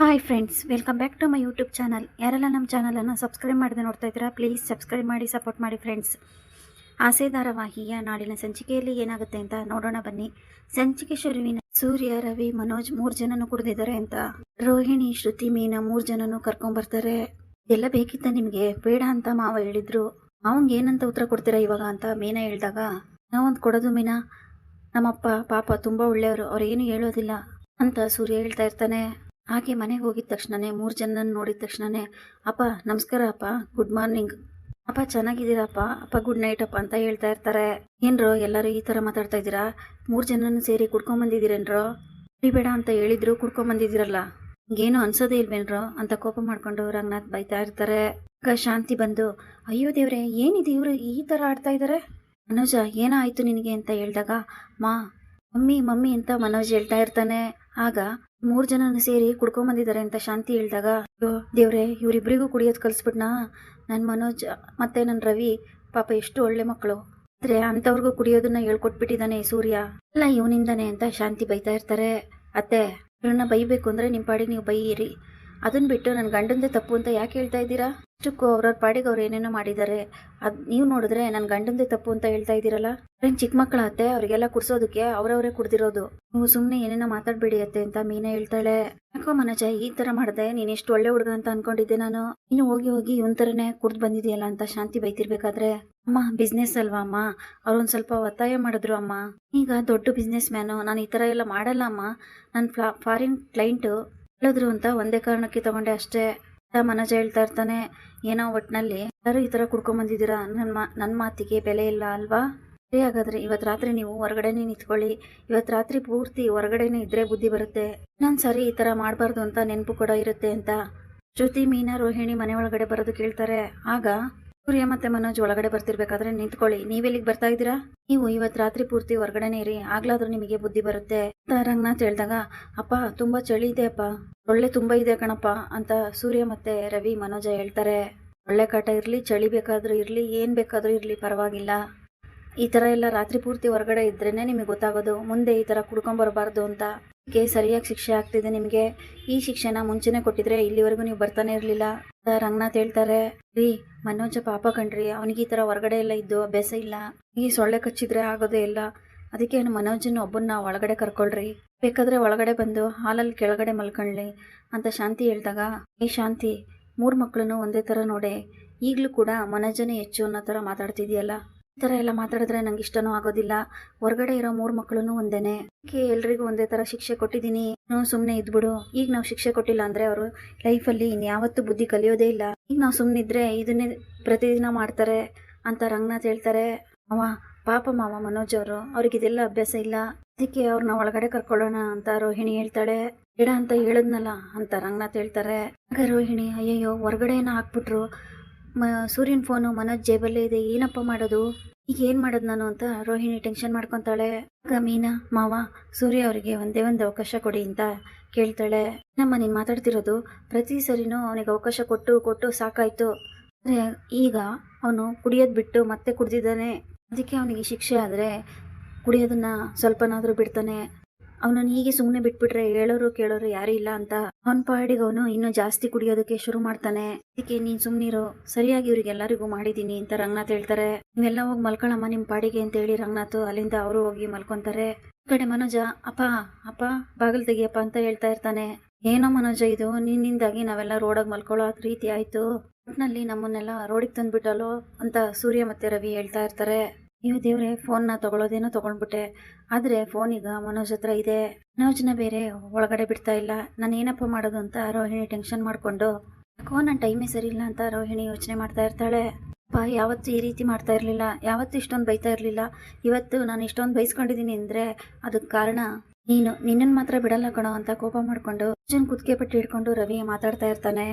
Hi friends welcome back to my YouTube channel ಯಾರೆಲ್ಲ ನಮ್ಮ ಚಾನಲನ್ನು ಸಬ್ಸ್ಕ್ರೈಬ್ ಮಾಡದೆ ನೋಡ್ತಾ ಇದ್ದೀರಾ ಪ್ಲೀಸ್ ಸಬ್ಸ್ಕ್ರೈಬ್ ಮಾಡಿ ಸಪೋರ್ಟ್ ಮಾಡಿ ಫ್ರೆಂಡ್ಸ್ ಆಸೆ ಧಾರಾವಾಹಿಯ ನಾಡಿನ ಸಂಚಿಕೆಯಲ್ಲಿ ಏನಾಗುತ್ತೆ ಅಂತ ನೋಡೋಣ ಬನ್ನಿ. ಸಂಚಿಕೆ ಶುರುವಿನ ಸೂರ್ಯ, ರವಿ, ಮನೋಜ್ ಮೂರು ಜನನು ಕುಡಿದಿದ್ದಾರೆ ಅಂತ. ರೋಹಿಣಿ, ಶ್ರುತಿ, ಮೀನಾ ಮೂರು ಜನನು ಕರ್ಕೊಂಬರ್ತಾರೆ ಎಲ್ಲ ಬೇಕಿತ್ತ ನಿಮಗೆ? ಬೇಡ ಅಂತ ಮಾವ ಹೇಳಿದ್ರು. ಮಾವಂಗೆ ಏನಂತ ಉತ್ತರ ಕೊಡ್ತೀರಾ ಇವಾಗ ಅಂತ ಮೀನಾ ಹೇಳಿದಾಗ ನಾವೊಂದು ಕೊಡೋದು ಮೀನಾ. ನಮ್ಮಪ್ಪ, ಪಾಪ ತುಂಬ ಒಳ್ಳೆಯವರು ಅವ್ರೇನು ಹೇಳೋದಿಲ್ಲ ಅಂತ ಸೂರ್ಯ ಹೇಳ್ತಾ ಇರ್ತಾನೆ. ಹಾಗೆ ಮನೆಗೆ ಹೋಗಿದ ತಕ್ಷಣನೇ, ಮೂರು ಜನ ನೋಡಿದ ತಕ್ಷಣನೇ, ಅಪ್ಪ, ನಮಸ್ಕಾರ ಅಪ್ಪ, ಗುಡ್ ಮಾರ್ನಿಂಗ್. ಅಪ್ಪ, ಚೆನ್ನಾಗಿದ್ದೀರಪ್ಪ? ಅಪ್ಪ, ಗುಡ್ ನೈಟ್ ಅಪ್ಪ ಅಂತ ಹೇಳ್ತಾ ಇರ್ತಾರೆ. ಏನ್ರೋ, ಎಲ್ಲರೂ ಈ ಥರ ಮಾತಾಡ್ತಾ ಇದ್ದೀರಾ? ಮೂರು ಜನನೂ ಸೇರಿ ಕುಡ್ಕೊಂಬಂದಿದ್ದೀರೇನ್ರೋ ಬೇಡ ಅಂತ ಹೇಳಿದ್ರು ಕುಡ್ಕೊಂಬಂದಿದ್ದೀರಲ್ಲ ಏನು ಅನ್ಸೋದೇ ಇಲ್ವೇನ್ರೋ? ಅಂತ ಕೋಪ ಮಾಡ್ಕೊಂಡು ರಂಗನಾಥ್ ಬೈತಾ ಇರ್ತಾರೆ. ಆಗ ಶಾಂತಿ ಬಂದು, ಅಯ್ಯೋ ದೇವ್ರೆ, ಏನಿದೆ ಇವರು ಈ ಥರ ಆಡ್ತಾ ಇದ್ದಾರೆ ಮನೋಜ, ಏನಾಯ್ತು ನಿನಗೆ? ಅಂತ ಹೇಳಿದಾಗ, ಮಾ, ಮಮ್ಮಿ ಮಮ್ಮಿ ಅಂತ ಮನೋಜ್ ಹೇಳ್ತಾ ಇರ್ತಾನೆ. ಆಗ ಮೂರ್ ಜನನು ಸೇರಿ ಕುಡ್ಕೊಂಬಂದಿದ್ದಾರೆ ಅಂತ ಶಾಂತಿ ಹೇಳಿದಾಗ ದೇವ್ರೆ ಇವರಿಬ್ಬರಿಗೂ ಕುಡಿಯೋದು ಕಲ್ಸ್ಬಿಟ್ನ? ನನ್ನ ಮನೋಜ್ ಮತ್ತೆ ನನ್ನ ರವಿ ಪಾಪ ಎಷ್ಟು ಒಳ್ಳೆ ಮಕ್ಕಳು. ಆದ್ರೆ ಅಂಥವ್ರಿಗೂ ಕುಡಿಯೋದನ್ನ ಹೇಳ್ಕೊಟ್ಬಿಟ್ಟಿದ್ದಾನೆ ಸೂರ್ಯ. ಎಲ್ಲ ಇವನಿಂದಾನೆ ಅಂತ ಶಾಂತಿ ಬೈತಾ ಇರ್ತಾರೆ. ಅತ್ತೆ, ಇವ್ರನ್ನ ಬೈಬೇಕು ಅಂದ್ರೆ ನಿಮ್ಮ ಪಾಡಿಗೆ ನೀವು ಬೈಯಿರಿ. ಅದನ್ನ ಬಿಟ್ಟು ನನ್ನ ಗಂಡಂದೇ ತಪ್ಪು ಅಂತ ಯಾಕೆ ಹೇಳ್ತಾ ಇದ್ದೀರಾ? ಅಷ್ಟಕ್ಕೂ ಅವ್ರವ್ರ ಪಾಡಿಗೆ ಅವ್ರು ಏನೇನೋ ಮಾಡಿದ್ದಾರೆ. ಅದ್ ನೀವು ನೋಡಿದ್ರೆ ನನ್ನ ಗಂಡಂದೇ ತಪ್ಪು ಅಂತ ಹೇಳ್ತಾ ಇದ್ದೀರಲ್ಲ? ಅವ್ರೇನ್ ಚಿಕ್ಕ ಮಕ್ಕಳ ಅತ್ತೆ, ಅವರಿಗೆಲ್ಲ ಕುಡ್ಸೋದಕ್ಕೆ ಅವರವರೇ ಕುಡ್ದಿರೋದು. ನೀವು ಸುಮ್ಮನೆ ಏನೇನೋ ಮಾತಾಡ್ಬೇಡಿ ಅತ್ತೆ ಅಂತ ಮೀನಾ ಹೇಳ್ತಾಳೆ. ಯಾಕೋ ಮನಜ, ಈ ತರ ಮಾಡಿದೆ, ನೀನು ಎಷ್ಟು ಒಳ್ಳೆ ಹುಡುಗ ಅಂತ ಅನ್ಕೊಂಡಿದ್ದೆ ನಾನು. ಇನ್ನು ಹೋಗಿ ಹೋಗಿ ಇವನ್ ತರನೇ ಕುಡ್ದು ಬಂದಿದೆಯಲ್ಲ ಅಂತ ಶಾಂತಿ ಬೈತಿರ್ಬೇಕಾದ್ರೆ? ಅಮ್ಮ ಬಿಸ್ನೆಸ್ ಅಲ್ವಾ ಅಮ್ಮ? ಅವ್ರೊಂದ್ ಸ್ವಲ್ಪ ಒತ್ತಾಯ ಮಾಡಿದ್ರು ಅಮ್ಮ. ಈಗ ದೊಡ್ಡ ಬಿಸ್ನೆಸ್ ಮ್ಯಾನು ನಾನು ಈ ತರ ಎಲ್ಲ ಮಾಡಲ್ಲ ಅಮ್ಮ. ನನ್ನ ಫಾರಿನ್ ಕ್ಲೈಂಟು ಹೇಳಿದ್ರು ಅಂತ ಒಂದೇ ಕಾರಣಕ್ಕೆ ತಗೊಂಡೆ ಅಷ್ಟೇ. ಮನೋಜ ಹೇಳ್ತಾ ಇರ್ತಾನೆ, ಏನೋ ಒಟ್ಟಿನಲ್ಲಿ ಯಾರು ಈ ತರ ಕುಡ್ಕೊಂಬಂದಿದ್ದೀರಾ ನನ್ನ ನನ್ನ ಮಾತಿಗೆ ಬೆಲೆ ಇಲ್ಲ ಅಲ್ವಾ? ಸರಿ ಹಾಗಾದ್ರೆ ಇವತ್ತು ರಾತ್ರಿ ನೀವು ಹೊರಗಡೆನೇ ನಿಂತ್ಕೊಳ್ಳಿ. ಇವತ್ತು ರಾತ್ರಿ ಪೂರ್ತಿ ಹೊರಗಡೆನೇ ಇದ್ರೆ ಬುದ್ಧಿ ಬರುತ್ತೆ. ನಾನು ಸರಿ ಈ ತರ ಮಾಡಬಾರ್ದು ಅಂತ ನೆನಪು ಕೂಡ ಇರುತ್ತೆ ಅಂತ. ಶ್ರುತಿ, ಮೀನಾ, ರೋಹಿಣಿ ಮನೆ ಒಳಗಡೆ ಬರೋದು ಕೇಳ್ತಾರೆ. ಆಗ ಸೂರ್ಯ ಮತ್ತೆ ಮನೋಜ್ ಒಳಗಡೆ ಬರ್ತಿರ್ಬೇಕಾದ್ರೆ ನಿಂತ್ಕೊಳ್ಳಿ. ನೀವೆಲ್ಲಿಗೆ ಬರ್ತಾ ಇದ್ದೀರಾ? ನೀವು ಇವತ್ತು ರಾತ್ರಿ ಪೂರ್ತಿ ಹೊರಗಡೆನೇ ಇರಿ. ಆಗ್ಲಾದ್ರೂ ನಿಮಗೆ ಬುದ್ಧಿ ಬರುತ್ತೆ ಅಂತ ರಂಗನಾಥ್ ಹೇಳ್ದಾಗ, ಅಪ್ಪ, ತುಂಬಾ ಚಳಿ ಇದೆ ಅಪ್ಪ. ಒಳ್ಳೆ ತುಂಬಾ ಇದೆ ಕಣಪ್ಪ ಅಂತ ಸೂರ್ಯ ಮತ್ತೆ ರವಿ, ಮನೋಜ ಹೇಳ್ತಾರೆ. ಒಳ್ಳೆ ಕಾಟ ಇರಲಿ, ಚಳಿ ಬೇಕಾದ್ರೂ ಇರಲಿ, ಏನ್ ಬೇಕಾದ್ರೂ ಇರಲಿ, ಪರವಾಗಿಲ್ಲ. ಈ ತರ ಎಲ್ಲ ರಾತ್ರಿ ಪೂರ್ತಿ ಹೊರಗಡೆ ಇದ್ರೇನೆ ನಿಮಗೆ ಗೊತ್ತಾಗೋದು. ಮುಂದೆ ಈ ಥರ ಕುಡ್ಕೊಂಬರಬಾರ್ದು ಅಂತ. ಇದಕ್ಕೆ ಸರಿಯಾಗಿ ಶಿಕ್ಷೆ ಆಗ್ತಿದೆ ನಿಮಗೆ. ಈ ಶಿಕ್ಷೆನ ಮುಂಚೆನೆ ಕೊಟ್ಟಿದ್ರೆ ಇಲ್ಲಿವರೆಗೂ ನೀವು ಬರ್ತಾನೆ ಇರಲಿಲ್ಲ. ರಂಗನಾಥ್ ಹೇಳ್ತಾರೆ, ರೀ, ಮನೋಜ ಪಾಪ ಕಣ್ರಿ, ಅವನಿಗೆ ಈ ತರ ಹೊರಗಡೆ ಎಲ್ಲ ಇದ್ದು ಅಭ್ಯಾಸ ಇಲ್ಲ, ಈ ಸೊಳ್ಳೆ ಕಚ್ಚಿದ್ರೆ ಆಗೋದೇ ಇಲ್ಲ, ಅದಕ್ಕೆ ಏನು ಮನೋಜನ ಒಬ್ಬನ್ನ ಒಳಗಡೆ ಕರ್ಕೊಳ್ರಿ, ಬೇಕಾದ್ರೆ ಒಳಗಡೆ ಬಂದು ಹಾಲಲ್ಲಿ ಕೆಳಗಡೆ ಮಲ್ಕೊಳ್ಳಿ ಅಂತ ಶಾಂತಿ ಹೇಳ್ದಾಗ ಈ ಶಾಂತಿ, ಮೂರು ಮಕ್ಕಳನ್ನು ಒಂದೇ ಥರ ನೋಡೆ, ಈಗಲೂ ಕೂಡ ಮನೋಜನೇ ಹೆಚ್ಚು ಅನ್ನೋ ಥರ ಮಾತಾಡ್ತಿದ್ಯಲ್ಲ ಈ ಥರ ಎಲ್ಲ ಮಾತಾಡಿದ್ರೆ ನಂಗೆ ಇಷ್ಟನೂ ಆಗೋದಿಲ್ಲ. ಹೊರಗಡೆ ಇರೋ ಮೂರು ಮಕ್ಕಳು ಒಂದೇನೆ. ಎಲ್ರಿಗೂ ಒಂದೇ ಥರ ಶಿಕ್ಷೆ ಕೊಟ್ಟಿದ್ದೀನಿ. ನಾವು ಸುಮ್ಮನೆ ಇದ್ಬಿಡು. ಈಗ ನಾವು ಶಿಕ್ಷೆ ಕೊಟ್ಟಿಲ್ಲ ಅಂದರೆ ಅವರು ಲೈಫಲ್ಲಿ ಇನ್ಯಾವತ್ತೂ ಬುದ್ಧಿ ಕಲಿಯೋದೇ ಇಲ್ಲ. ಈಗ ನಾವು ಸುಮ್ಮನಿದ್ರೆ ಇದನ್ನೇ ಪ್ರತಿದಿನ ಮಾಡ್ತಾರೆ ಅಂತ ರಂಗನಾಥ್ ಹೇಳ್ತಾರೆ. ಅವ ಪಾಪ ಮಾವ ಮನೋಜ್ ಅವರು, ಅವ್ರಿಗೆ ಇದೆಲ್ಲ ಅಭ್ಯಾಸ ಇಲ್ಲ. ಅದಕ್ಕೆ ಅವ್ರನ್ನ ಒಳಗಡೆ ಕರ್ಕೊಳ್ಳೋಣ ಅಂತ ರೋಹಿಣಿ ಹೇಳ್ತಾಳೆ. ಬೇಡ ಅಂತ ಹೇಳಿದ್ನಲ್ಲ ಅಂತ ರಂಗನಾಥ್ ಹೇಳ್ತಾರೆ. ಆಗ ರೋಹಿಣಿ, ಅಯ್ಯಯ್ಯೋ, ಹೊರಗಡೆನ ಹಾಕ್ಬಿಟ್ರು. ಮ, ಸೂರ್ಯನ ಫೋನು ಮನೋಜ್ ಜೇಬಲ್ಲೇ ಇದೆ. ಏನಪ್ಪ ಮಾಡೋದು? ಈಗ ಏನು ಮಾಡೋದು ನಾನು ಅಂತ ರೋಹಿಣಿ ಟೆನ್ಷನ್ ಮಾಡ್ಕೊಂತಾಳೆ. ಆಗ ಮೀನಾ, ಮಾವ, ಸೂರ್ಯ ಅವರಿಗೆ ಒಂದೇ ಒಂದು ಅವಕಾಶ ಕೊಡಿ ಅಂತ ಕೇಳ್ತಾಳೆ. ನಮ್ಮ ನೀನು ಮಾತಾಡ್ತಿರೋದು ಪ್ರತಿ ಸರಿನೂ ಅವನಿಗೆ ಅವಕಾಶ ಕೊಟ್ಟು ಕೊಟ್ಟು ಸಾಕಾಯ್ತು. ಅಂದ್ರೆ ಈಗ ಅವನು ಕುಡಿಯೋದು ಬಿಟ್ಟು ಮತ್ತೆ ಕುಡ್ದಿದ್ದಾನೆ. ಅದಕ್ಕೆ ಅವನಿಗೆ ಶಿಕ್ಷೆ ಆದರೆ ಕುಡಿಯೋದನ್ನ ಸ್ವಲ್ಪನಾದರೂ ಬಿಡ್ತಾನೆ. ಅವನನ್ನು ಹೀಗೆ ಸುಮ್ಮನೆ ಬಿಟ್ಬಿಟ್ರೆ ಹೇಳೋರು ಕೇಳೋರು ಯಾರು ಇಲ್ಲ ಅಂತ ಅವನ ಪಾಡಿಗೆ ಅವನು ಇನ್ನೂ ಜಾಸ್ತಿ ಕುಡಿಯೋದಕ್ಕೆ ಶುರು ಮಾಡ್ತಾನೆ. ಅದಕ್ಕೆ ನೀನ್ ಸುಮ್ನಿರೋ. ಸರಿಯಾಗಿ ಇವ್ರಿಗೆಲ್ಲರಿಗೂ ಮಾಡಿದೀನಿ ಅಂತ ರಂಗನಾಥ್ ಹೇಳ್ತಾರೆ. ನೀವೆಲ್ಲ ಹೋಗಿ ಮಲ್ಕೊಳ್ಳಮ್ಮ ನಿಮ್ ಪಾಡಿಗೆ ಅಂತ ಹೇಳಿ ರಂಗನಾಥ್ ಅಲ್ಲಿಂದ ಅವರು ಹೋಗಿ ಮಲ್ಕೊಂತಾರೆ. ಕಡೆ ಮನೋಜ, ಅಪ್ಪ ಅಪ್ಪ, ಬಾಗಿಲು ತೆಗಿಯಪ್ಪ ಅಂತ ಹೇಳ್ತಾ ಇರ್ತಾನೆ. ಏನೋ ಮನೋಜ ಇದು. ನಿನ್ನಿಂದಾಗಿ ನಾವೆಲ್ಲ ರೋಡಾಗಿ ಮಲ್ಕೊಳ್ಳೋ ರೀತಿ ಆಯ್ತು. ಒಟ್ನಲ್ಲಿ ನಮ್ಮನ್ನೆಲ್ಲ ರೋಡಿಗೆ ತಂದ್ಬಿಟ್ಟಲೋ ಅಂತ ಸೂರ್ಯ ಮತ್ತೆ ರವಿ ಹೇಳ್ತಾ ಇರ್ತಾರೆ. ನೀವು ದೇವ್ರೆ ಫೋನ್ನ ತಗೊಳ್ಳೋದೇನೋ ತಗೊಂಡ್ಬಿಟ್ಟೆ. ಆದರೆ ಫೋನ್ ಈಗ ಮನೋಜ್ ಹತ್ರ ಇದೆ. ಮನೋಜ್ನ ಬೇರೆ ಒಳಗಡೆ ಬಿಡ್ತಾ ಇಲ್ಲ. ನಾನು ಏನಪ್ಪ ಮಾಡೋದು ಅಂತ ರೋಹಿಣಿ ಟೆನ್ಷನ್ ಮಾಡಿಕೊಂಡು, ಯಾಕೋ ನನ್ನ ಟೈಮೇ ಸರಿ ಇಲ್ಲ ಅಂತ ರೋಹಿಣಿ ಯೋಚನೆ ಮಾಡ್ತಾ ಇರ್ತಾಳೆ. ಅಪ್ಪ, ಯಾವತ್ತೂ ಈ ರೀತಿ ಮಾಡ್ತಾ ಇರಲಿಲ್ಲ. ಯಾವತ್ತೂ ಇಷ್ಟೊಂದು ಬೈತಾ ಇರಲಿಲ್ಲ. ಇವತ್ತು ನಾನು ಇಷ್ಟೊಂದು ಬೈಸ್ಕೊಂಡಿದ್ದೀನಿ ಅಂದರೆ ಅದಕ್ಕೆ ಕಾರಣ ನೀನು ನಿನ್ನನ್ನು ಮಾತ್ರ ಬಿಡಲ್ಲ ಕಣೋ ಅಂತ ಕೋಪ ಮಾಡಿಕೊಂಡು ಅರ್ಜುನ್ ಕುದಿಗೆ ಪಟ್ಟಿ ಹಿಡ್ಕೊಂಡು ರವಿ ಮಾತಾಡ್ತಾ ಇರ್ತಾನೆ.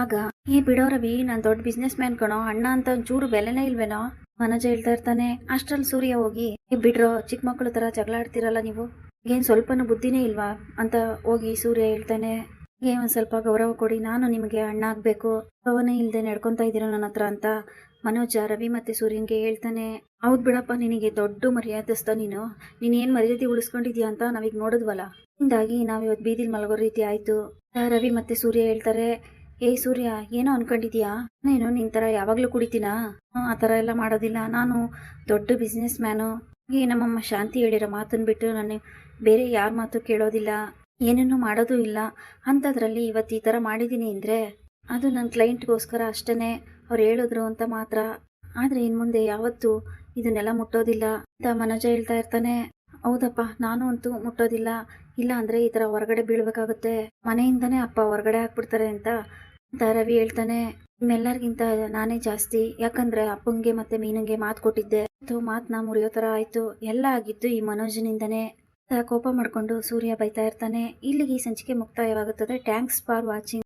ಆಗ ಈ ಬಿಡೋ ರವಿ, ನಾನು ದೊಡ್ಡ ಬಿಸ್ನೆಸ್ ಮ್ಯಾನ್ ಕಣೋ, ಅಣ್ಣ ಅಂತ ಒಂಚೂರು ಬೆಲೆನೇ ಇಲ್ವೇನೋ? ಮನೋಜ ಹೇಳ್ತಾ ಇರ್ತಾನೆ, ಅಷ್ಟ್ರಲ್ಲಿ ಸೂರ್ಯ ಹೋಗಿ "ಏ ಬಿಡ್ರೋ, ಚಿಕ್ಕ ಮಕ್ಕಳು ತರ ಜಗಳ ಆಡ್ತಿರಲ್ಲ ನೀವು? ಏನ್ ಸ್ವಲ್ಪನೂ ಬುದ್ಧಿನೇ ಇಲ್ವಾ? ಅಂತ ಹೋಗಿ ಸೂರ್ಯ ಹೇಳ್ತಾನೆ ಏ ಒಂದ್ ಸ್ವಲ್ಪ ಗೌರವ ಕೊಡಿ, ನಾನು ನಿಮಗೆ ಅಣ್ಣ ಆಗ್ಬೇಕು. ಗೌರವನೇ ಇಲ್ದೆ ನಡ್ಕೊಂತ ಇದ್ದೀರಾ ನನ್ನ ಹತ್ರ ಅಂತ. ಮನೋಜ ರವಿ ಮತ್ತೆ ಸೂರ್ಯನ್ಗೆ ಹೇಳ್ತಾನೆ, ಹೌದ್ ಬಿಡಪ್ಪ, ನಿನಗೆ ದೊಡ್ಡ ಮರ್ಯಾದಸ್ತ ನೀನು. ನೀನ್ ಏನ್ ಮರ್ಯಾದೆ ಉಳಿಸ್ಕೊಂಡಿದ್ಯಾ ಅಂತ ನಾವೀಗ ನೋಡಿದ್ವಲ್ಲ? ಹಿಂದಾಗಿ ನಾವ್ ಇವತ್ತು ಬೀದಿಲ್ ಮಲಗೋ ರೀತಿ ಆಯ್ತು. ರವಿ ಮತ್ತೆ ಸೂರ್ಯ ಹೇಳ್ತಾರೆ ಏ ಸೂರ್ಯ, ಏನೋ ಅನ್ಕೊಂಡಿದ್ಯಾ? ನೀನು ನಿನ್ ತರ ಯಾವಾಗಲೂ ಕುಡಿತೀನಾ? ಆ ಥರ ಎಲ್ಲ ಮಾಡೋದಿಲ್ಲ. ನಾನು ದೊಡ್ಡ ಬಿಸ್ನೆಸ್ ಮ್ಯಾನು ಈ ನಮ್ಮಮ್ಮ ಶಾಂತಿ ಹೇಳಿರೋ ಮಾತನ್ನು ಬಿಟ್ಟು ನಾನು ಬೇರೆ ಯಾರ ಮಾತು ಕೇಳೋದಿಲ್ಲ. ಏನನ್ನೂ ಮಾಡೋದು ಇಲ್ಲ. ಅಂಥದ್ರಲ್ಲಿ ಇವತ್ತು ಈ ತರ ಮಾಡಿದೀನಿ ಅಂದ್ರೆ ಅದು ನನ್ನ ಕ್ಲೈಂಟ್ಗೋಸ್ಕರ ಅಷ್ಟೇ ಅವ್ರು ಹೇಳಿದ್ರು ಅಂತ ಮಾತ್ರ. ಆದ್ರೆ ಇನ್ ಮುಂದೆ ಯಾವತ್ತು ಇದನ್ನೆಲ್ಲ ಮುಟ್ಟೋದಿಲ್ಲ. ಅಂತ ಮನೋಜ ಹೇಳ್ತಾ ಇರ್ತಾನೆ. ಹೌದಪ್ಪ, ನಾನು ಅಂತೂ ಮುಟ್ಟೋದಿಲ್ಲ. ಇಲ್ಲ ಅಂದ್ರೆ ಈ ತರ ಹೊರಗಡೆ ಬೀಳ್ಬೇಕಾಗುತ್ತೆ. ಮನೆಯಿಂದನೇ ಅಪ್ಪ ಹೊರಗಡೆ ಹಾಕ್ಬಿಡ್ತಾರೆ ಅಂತ ಅಂತ ರವಿ ಹೇಳ್ತಾನೆ, ನಿಮ್ಮೆಲ್ಲರಿಗಿಂತ ನಾನೇ ಜಾಸ್ತಿ. ಯಾಕಂದ್ರೆ ಅಪ್ಪಂಗೆ ಮತ್ತೆ ಮೀನಂಗೆ ಮಾತು ಕೊಟ್ಟಿದ್ದೆ. ಮಾತನ್ನ ಮುರಿಯೋ ತರ ಆಯ್ತು. ಎಲ್ಲ ಆಗಿದ್ದು ಈ ಮನೋಜನಿಂದನೇ. ಕೋಪ ಮಾಡಿಕೊಂಡು ಸೂರ್ಯ ಬೈತಾ ಇರ್ತಾನೆ. ಇಲ್ಲಿಗೆ ಈ ಸಂಚಿಕೆ ಮುಕ್ತಾಯವಾಗುತ್ತದೆ. Thanks for watching.